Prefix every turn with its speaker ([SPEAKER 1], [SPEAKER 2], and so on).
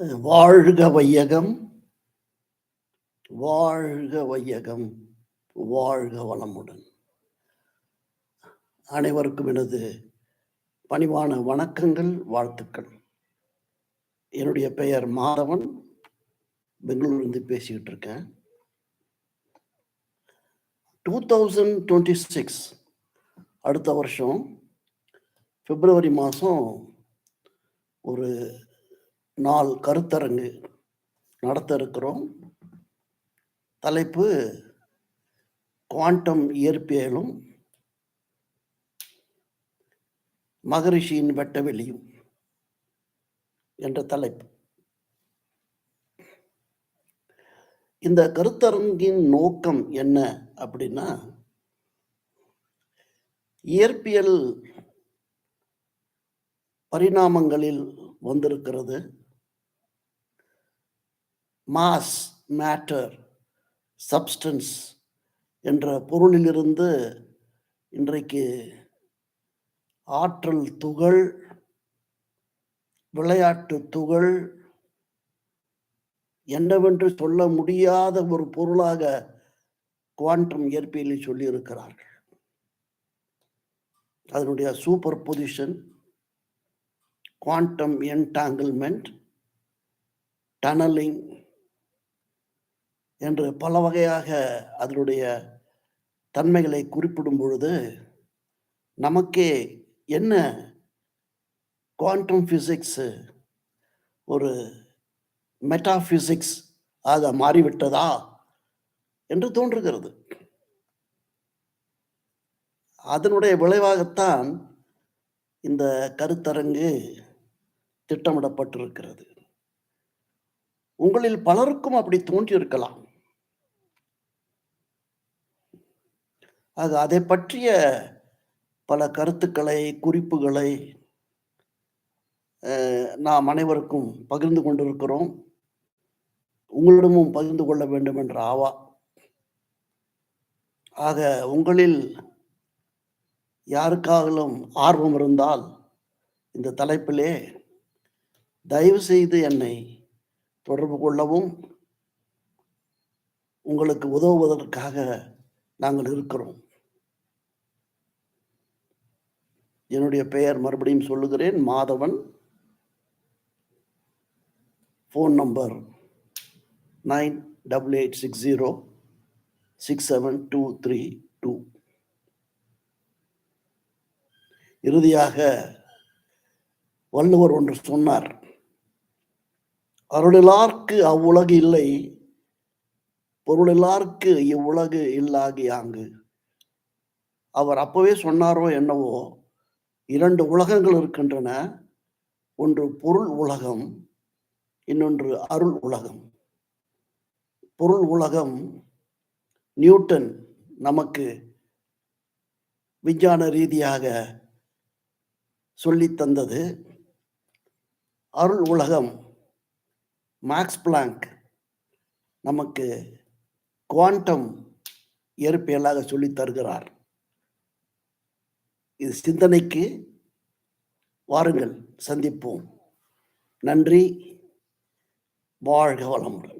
[SPEAKER 1] வாழ்க வையகம் வாழ்க வையகம் வாழ்க வளமுடன். அனைவருக்கும் எனது பணிவான வணக்கங்கள் வாழ்த்துக்கள். என்னுடைய பெயர் மாதவன். பெங்களூர்லேருந்து பேசிக்கிட்டு இருக்கேன். டூ தௌசண்ட் டுவெண்ட்டி சிக்ஸ் அடுத்த வருஷம் பிப்ரவரி மாதம் ஒரு நாள் கருத்தரங்கு நடத்த இருக்கிறோம் தலைப்பு குவாண்டம் இயற்பியலும் மகரிஷியின் வெட்ட வெளியும் என்ற தலைப்பு. இந்த கருத்தரங்கின் நோக்கம் என்ன அப்படின்னா இயற்பியல் பரிணாமங்களில் வந்திருக்கிறது. மாஸ் மேட்டர் சப்ஸ்டன்ஸ் என்ற பொருளிலிருந்து இன்றைக்கு ஆற்றல் துகள் விளையாட்டு துகள் என்னவென்று சொல்ல முடியாத ஒரு பொருளாக குவாண்டம் இயற்பியலில் சொல்லியிருக்கிறார்கள். அதனுடைய superposition quantum entanglement tunnelling என்று பல வகையாக அதனுடைய தன்மைகளை குறிப்பிடும் பொழுது நமக்கே என்ன குவாண்டம் ஃபிசிக்ஸ் ஒரு மெட்டாஃபிசிக்ஸ் ஆக மாறிவிட்டதா என்று தோன்றுகிறது. அதனுடைய விளைவாகத்தான் இந்த கருத்தரங்கு திட்டமிடப்பட்டிருக்கிறது. உங்களில் பலருக்கும் அப்படி தோன்றியிருக்கலாம். ஆக அதை பற்றிய பல கருத்துக்களை குறிப்புகளை நாம் அனைவருக்கும் பகிர்ந்து கொண்டிருக்கிறோம். உங்களிடமும் பகிர்ந்து கொள்ள வேண்டும் என்ற ஆவா. ஆக உங்களில் யாருக்காகலும் ஆர்வம் இருந்தால் இந்த தலைப்பிலே தயவு செய்து என்னை தொடர்பு கொள்ளவும் உங்களுக்கு உதவுவதற்காக நாங்கள் இருக்கிறோம். என்னுடைய பெயர் மறுபடியும் சொல்லுகிறேன். Madhavan. Phone number nine double eight six zero six seven two three two இறுதியாக வள்ளுவர் ஒன்று சொன்னார். அருளிலார்க்கு அவ்வுலகு இல்லை பொருளிலார்க்கு இவ்வுலகு இல்லாகி ஆங்கு. அவர் அப்பவே சொன்னாரோ என்னவோ இரண்டு உலகங்கள் இருக்கின்றன. ஒன்று பொருள் உலகம் இன்னொன்று அருள் உலகம். பொருள் உலகம் நியூட்டன் நமக்கு விஞ்ஞான ரீதியாக சொல்லி தந்தது. அருள் உலகம் மேக்ஸ் பிளாங்க் நமக்கு குவாண்டம் இயற்பியலாக சொல்லி தருகிறார். இது சிந்தனைக்கு வாருங்கள். சந்திப்போம். நன்றி. வாழ்க வளமுடன்.